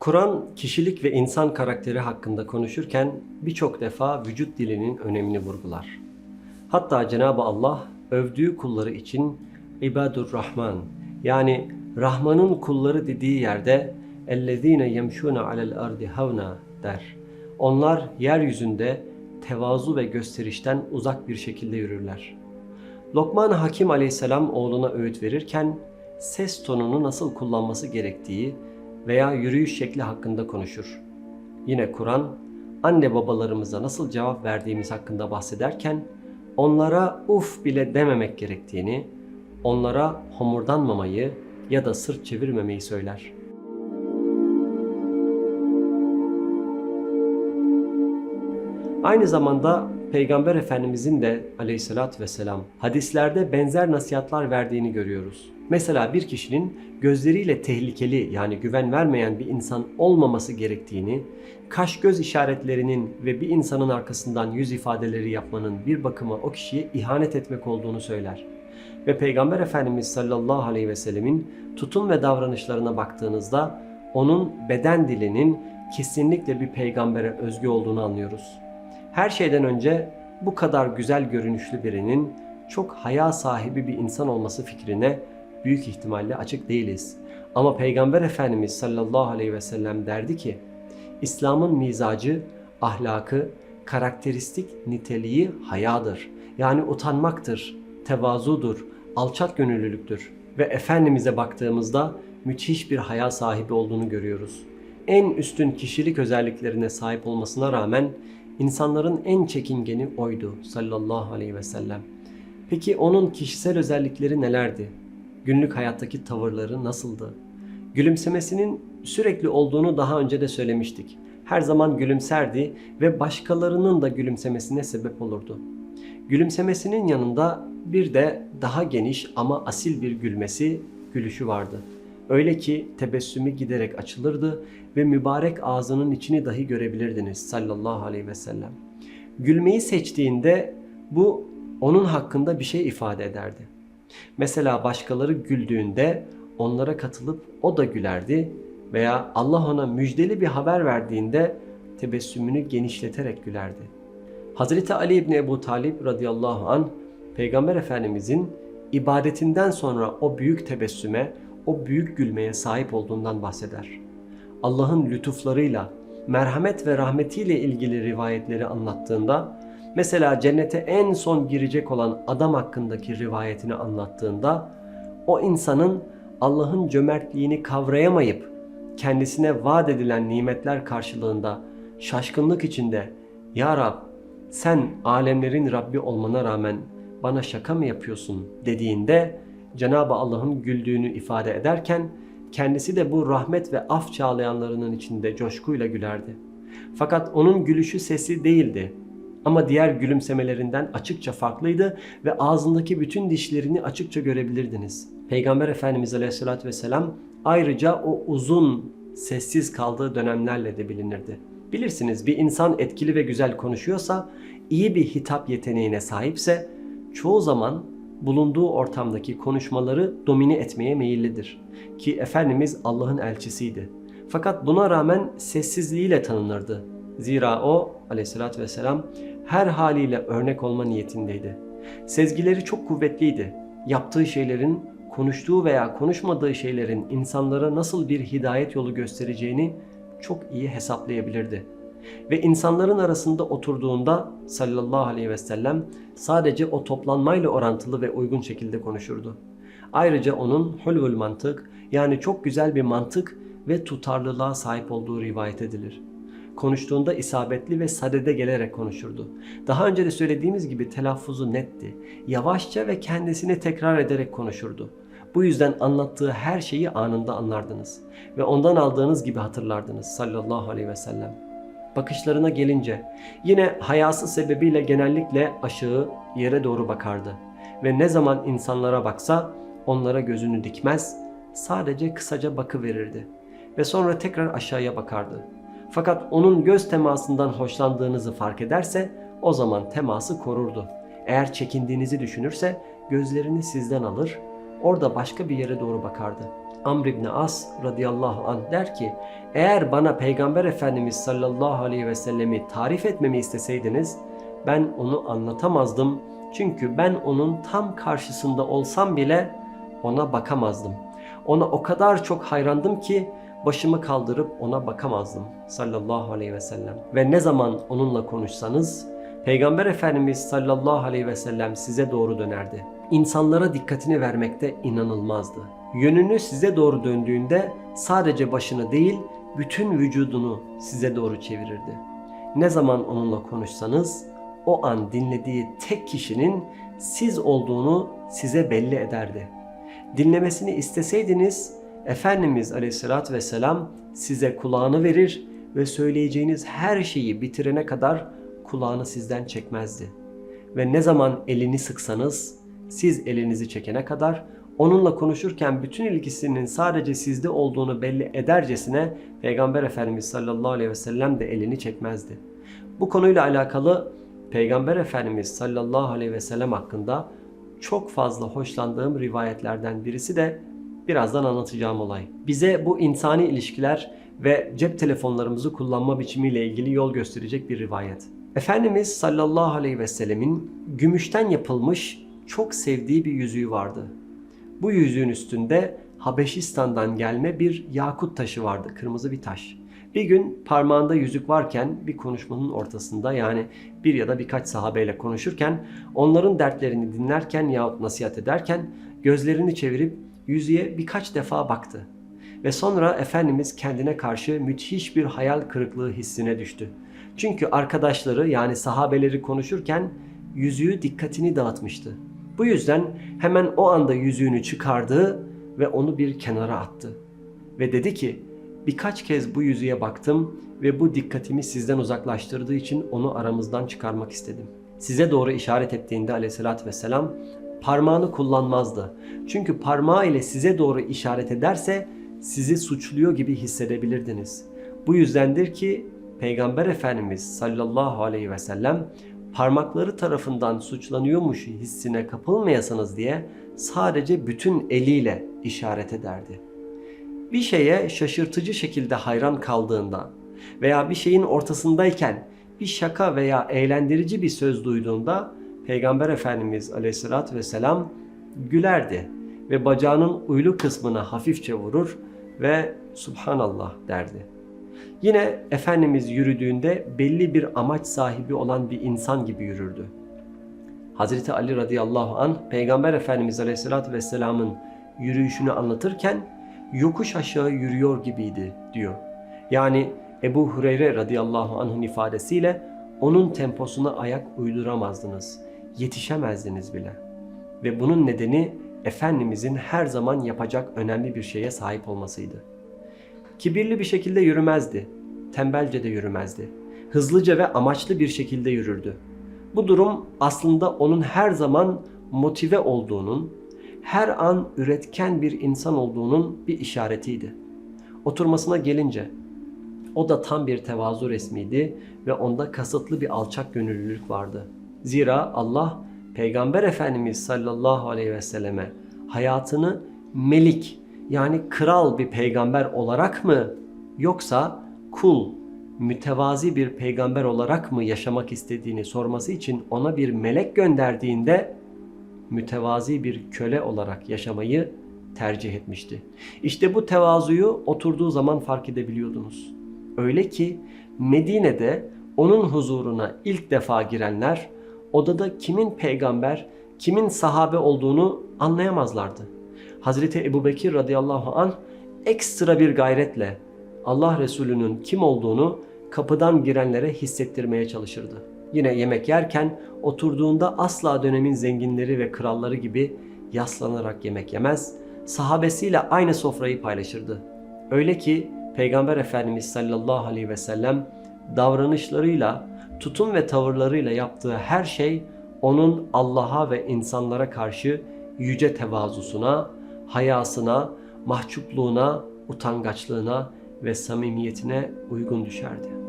Kur'an kişilik ve insan karakteri hakkında konuşurken birçok defa vücut dilinin önemini vurgular. Hatta Cenab-ı Allah övdüğü kulları için ibadur rahman yani Rahman'ın kulları dediği yerde ellezine yemşuna alel ardi havna der. Onlar yeryüzünde tevazu ve gösterişten uzak bir şekilde yürürler. Lokman Hakim aleyhisselam oğluna öğüt verirken ses tonunu nasıl kullanması gerektiği veya yürüyüş şekli hakkında konuşur. Yine Kur'an anne babalarımıza nasıl cevap verdiğimiz hakkında bahsederken onlara uf bile dememek gerektiğini, onlara homurdanmamayı ya da sırt çevirmemeyi söyler. Aynı zamanda Peygamber Efendimizin de aleyhissalatü vesselam hadislerde benzer nasihatlar verdiğini görüyoruz. Mesela bir kişinin gözleriyle tehlikeli yani güven vermeyen bir insan olmaması gerektiğini, kaş göz işaretlerinin ve bir insanın arkasından yüz ifadeleri yapmanın bir bakıma o kişiye ihanet etmek olduğunu söyler. Ve Peygamber Efendimiz sallallahu aleyhi ve sellemin tutum ve davranışlarına baktığınızda onun beden dilinin kesinlikle bir peygambere özgü olduğunu anlıyoruz. Her şeyden önce bu kadar güzel görünüşlü birinin çok haya sahibi bir insan olması fikrine büyük ihtimalle açık değiliz. Ama Peygamber Efendimiz sallallahu aleyhi ve sellem derdi ki, İslam'ın mizacı, ahlakı, karakteristik niteliği hayadır. Yani utanmaktır, tevazudur, alçak gönüllülüktür. Ve Efendimiz'e baktığımızda müthiş bir haya sahibi olduğunu görüyoruz. En üstün kişilik özelliklerine sahip olmasına rağmen insanların en çekingeni oydu sallallahu aleyhi ve sellem. Peki onun kişisel özellikleri nelerdi? Günlük hayattaki tavırları nasıldı? Gülümsemesinin sürekli olduğunu daha önce de söylemiştik. Her zaman gülümserdi ve başkalarının da gülümsemesine sebep olurdu. Gülümsemesinin yanında bir de daha geniş ama asil bir gülmesi, gülüşü vardı. Öyle ki tebessümü giderek açılırdı ve mübarek ağzının içini dahi görebilirdiniz sallallahu aleyhi ve sellem. Gülmeyi seçtiğinde bu onun hakkında bir şey ifade ederdi. Mesela başkaları güldüğünde onlara katılıp o da gülerdi veya Allah ona müjdeli bir haber verdiğinde tebessümünü genişleterek gülerdi. Hazreti Ali İbni Ebu Talib radıyallahu an Peygamber Efendimizin ibadetinden sonra o büyük tebessüme, o büyük gülmeye sahip olduğundan bahseder. Allah'ın lütuflarıyla, merhamet ve rahmetiyle ilgili rivayetleri anlattığında, mesela cennete en son girecek olan adam hakkındaki rivayetini anlattığında, o insanın Allah'ın cömertliğini kavrayamayıp kendisine vaat edilen nimetler karşılığında şaşkınlık içinde "Ya Rab, sen alemlerin Rabbi olmana rağmen bana şaka mı yapıyorsun?" dediğinde Cenab-ı Allah'ın güldüğünü ifade ederken kendisi de bu rahmet ve af çağlayanlarının içinde coşkuyla gülerdi. Fakat onun gülüşü sesi değildi. Ama diğer gülümsemelerinden açıkça farklıydı ve ağzındaki bütün dişlerini açıkça görebilirdiniz. Peygamber Efendimiz Aleyhisselatü Vesselam ayrıca o uzun sessiz kaldığı dönemlerle de bilinirdi. Bilirsiniz bir insan etkili ve güzel konuşuyorsa, iyi bir hitap yeteneğine sahipse çoğu zaman bulunduğu ortamdaki konuşmaları domine etmeye meyillidir. Ki Efendimiz Allah'ın elçisiydi. Fakat buna rağmen sessizliğiyle tanınırdı. Zira o aleyhissalatü vesselam her haliyle örnek olma niyetindeydi. Sezgileri çok kuvvetliydi. Yaptığı şeylerin, konuştuğu veya konuşmadığı şeylerin insanlara nasıl bir hidayet yolu göstereceğini çok iyi hesaplayabilirdi. Ve insanların arasında oturduğunda sallallahu aleyhi ve sellem sadece o toplanmayla orantılı ve uygun şekilde konuşurdu. Ayrıca onun hulvul mantık yani çok güzel bir mantık ve tutarlılığa sahip olduğu rivayet edilir. Konuştuğunda isabetli ve sadede gelerek konuşurdu. Daha önce de söylediğimiz gibi telaffuzu netti. Yavaşça ve kendisini tekrar ederek konuşurdu. Bu yüzden anlattığı her şeyi anında anlardınız ve ondan aldığınız gibi hatırlardınız sallallahu aleyhi ve sellem. Bakışlarına gelince yine hayası sebebiyle genellikle aşağı yere doğru bakardı ve ne zaman insanlara baksa onlara gözünü dikmez, sadece kısaca bakı verirdi ve sonra tekrar aşağıya bakardı. Fakat onun göz temasından hoşlandığınızı fark ederse o zaman teması korurdu. Eğer çekindiğinizi düşünürse gözlerini sizden alır, orada başka bir yere doğru bakardı. Amr ibn As radıyallahu anh der ki eğer bana Peygamber Efendimiz sallallahu aleyhi ve sellemi tarif etmemi isteseydiniz ben onu anlatamazdım. Çünkü ben onun tam karşısında olsam bile ona bakamazdım. Ona o kadar çok hayrandım ki başımı kaldırıp ona bakamazdım sallallahu aleyhi ve sellem. Ve ne zaman onunla konuşsanız Peygamber Efendimiz sallallahu aleyhi ve sellem size doğru dönerdi. İnsanlara dikkatini vermekte inanılmazdı. Yönünü size doğru döndüğünde sadece başını değil bütün vücudunu size doğru çevirirdi. Ne zaman onunla konuşsanız o an dinlediği tek kişinin siz olduğunu size belli ederdi. Dinlemesini isteseydiniz Efendimiz Aleyhisselatü Vesselam size kulağını verir ve söyleyeceğiniz her şeyi bitirene kadar kulağını sizden çekmezdi. Ve ne zaman elini sıksanız siz elinizi çekene kadar onunla konuşurken bütün ilgisinin sadece sizde olduğunu belli edercesine Peygamber Efendimiz sallallahu aleyhi ve sellem de elini çekmezdi. Bu konuyla alakalı Peygamber Efendimiz sallallahu aleyhi ve sellem hakkında çok fazla hoşlandığım rivayetlerden birisi de birazdan anlatacağım olay. Bize bu insani ilişkiler ve cep telefonlarımızı kullanma biçimiyle ilgili yol gösterecek bir rivayet. Efendimiz sallallahu aleyhi ve sellemin gümüşten yapılmış çok sevdiği bir yüzüğü vardı. Bu yüzüğün üstünde Habeşistan'dan gelme bir yakut taşı vardı, kırmızı bir taş. Bir gün parmağında yüzük varken bir konuşmanın ortasında yani bir ya da birkaç sahabeyle konuşurken onların dertlerini dinlerken yahut nasihat ederken gözlerini çevirip yüzüğe birkaç defa baktı. Ve sonra Efendimiz kendine karşı müthiş bir hayal kırıklığı hissine düştü. Çünkü arkadaşları yani sahabeleri konuşurken yüzüğü dikkatini dağıtmıştı. Bu yüzden hemen o anda yüzüğünü çıkardı ve onu bir kenara attı. Ve dedi ki birkaç kez bu yüzüğe baktım ve bu dikkatimi sizden uzaklaştırdığı için onu aramızdan çıkarmak istedim. Size doğru işaret ettiğinde aleyhissalatü vesselam parmağını kullanmazdı. Çünkü parmağı ile size doğru işaret ederse sizi suçluyor gibi hissedebilirdiniz. Bu yüzdendir ki Peygamber Efendimiz sallallahu aleyhi ve sellem parmakları tarafından suçlanıyormuş hissine kapılmayasınız diye sadece bütün eliyle işaret ederdi. Bir şeye şaşırtıcı şekilde hayran kaldığında veya bir şeyin ortasındayken bir şaka veya eğlendirici bir söz duyduğunda Peygamber Efendimiz Aleyhisselatü Vesselam gülerdi ve bacağının uylu kısmına hafifçe vurur ve Subhanallah derdi. Yine Efendimiz yürüdüğünde belli bir amaç sahibi olan bir insan gibi yürürdü. Hazreti Ali radıyallahu an Peygamber Efendimiz Aleyhisselatü Vesselam'ın yürüyüşünü anlatırken yokuş aşağı yürüyor gibiydi diyor. Yani Ebu Hureyre radıyallahu anh'ın ifadesiyle onun temposuna ayak uyduramazdınız, yetişemezdiniz bile. Ve bunun nedeni Efendimizin her zaman yapacak önemli bir şeye sahip olmasıydı. Kibirli bir şekilde yürümezdi, tembelce de yürümezdi. Hızlıca ve amaçlı bir şekilde yürürdü. Bu durum aslında onun her zaman motive olduğunun, her an üretken bir insan olduğunun bir işaretiydi. Oturmasına gelince o da tam bir tevazu resmiydi ve onda kasıtlı bir alçak gönüllülük vardı. Zira Allah Peygamber Efendimiz sallallahu aleyhi ve selleme hayatını melik yani kral bir peygamber olarak mı yoksa kul, mütevazi bir peygamber olarak mı yaşamak istediğini sorması için ona bir melek gönderdiğinde mütevazi bir köle olarak yaşamayı tercih etmişti. İşte bu tevazuyu oturduğu zaman fark edebiliyordunuz. Öyle ki Medine'de onun huzuruna ilk defa girenler odada kimin peygamber, kimin sahabe olduğunu anlayamazlardı. Hazreti Ebu Bekir radıyallahu anh ekstra bir gayretle Allah Resulü'nün kim olduğunu kapıdan girenlere hissettirmeye çalışırdı. Yine yemek yerken oturduğunda asla dönemin zenginleri ve kralları gibi yaslanarak yemek yemez, sahabesiyle aynı sofrayı paylaşırdı. Öyle ki Peygamber Efendimiz sallallahu aleyhi ve sellem davranışlarıyla, tutum ve tavırlarıyla yaptığı her şey onun Allah'a ve insanlara karşı yüce tevazusuna, hayasına, mahcupluğuna, utangaçlığına ve samimiyetine uygun düşerdi.